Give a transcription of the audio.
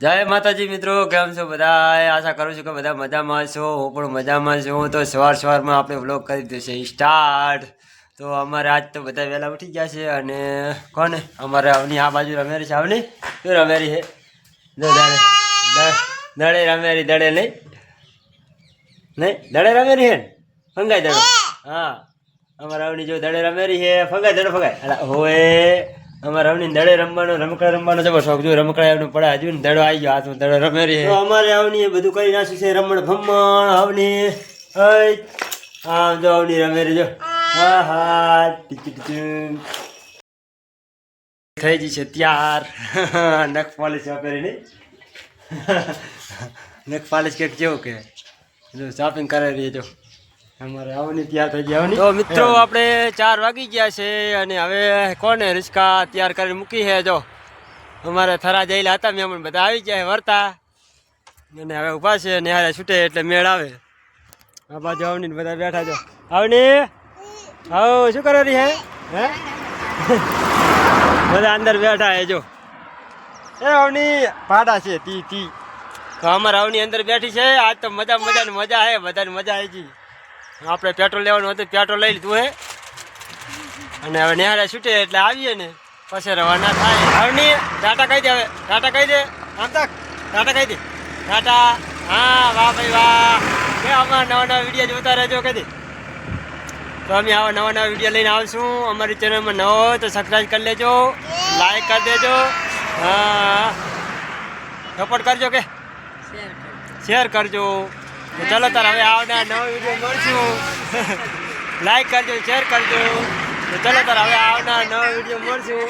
જય માતાજી મિત્રો, કેમ છો બધા આશા કરું છું કે બધા મજામાં છો, હું પણ મજામાં છું. તો સવાર સવારમાં આપણે વ્લોગ કરી દીધો છે સ્ટાર્ટ તો અમારે આજ તો બધા વહેલા ઉઠી ગયા છે અને કોને? અમારે આવની આ બાજુ રમેરી છે. આવની શું રમેરી છે? દડે રમેરી દડે નહીં. નહીં? દડે રમેરી ને? ફંગાઈ દડો. હા. અમારા આવની જો દડે રમેરી છે, ફંગાઈ, દડો અલા હોય અમારે આવની દડે રમવાનો, રમકડા રમવાનો જબર શોખ જો રમકડા એમનું પડે હજુ ને દડો આવી ગયો, હાથમાં દડો રમેરી તો અમારે આવની એ બધું કરી નાખ્યું છે, રમણ ભમણ હઈ. આમ જો આવની રમેરી જો. હા હા થઈ ગઈ છે ત્યાર. નખ પોલિશ વાપરી નહીં. નખ પોલિશ કે જેવું કે? જો શોપિંગ કરાવી રહી જો. તો મિત્રો આપણે ચાર વાગી ગયા છે અને હવે કોને રિસ્કા તૈયાર કરી મૂકી છે? જો અમારે થરા જયેલા હતા મેં બધા આવી ગયા છે વર્તા. અને હવે ઊભા છે ને હારે છૂટે એટલે મેળ આવે. આ બાજુ આવની બધા બેઠા છો. આવની? આવો શું કરો રહી હે? હે? બધા અંદર બેઠા હે જો. એ આવની ભાડા છે તી તી. તો અમારે આવની અંદર બેઠી છે. આજ તો મજા મજા ને મજા હે બધાને મજા આવી ગઈ. આપણે પેટ્રોલ લેવાનું હતું પેટ્રોલ લઈ લીધું હે. અને હવે નિહાળે છૂટે એટલે આવીએ ને પછી રવાના થાય. આવની ટાટા કહી દે હવે ટાટા કહી દે. આમ તક. ટાટા કહી દે. ટાટા. હા વાહ ભાઈ વાહ. કે અમારા નવા નવા વીડિયો જોતા રહેજો કહી દે. તો અમે આવા નવા નવા વીડિયો લઈને આવશું. અમારી ચેનલમાં નવો હોય તો સબસ્ક્રાઈબ કરી લેજો. લાઈક કરી દેજો. હા. સપોર્ટ કરજો કે. શેર કરજો. તો ચલો તાર હવે આવનાર નવો વીડિયો મળશું. લાઈક કરજો શેર કરજો. તો ચલો તાર હવે આવનાર નવો વીડિયો મળશું.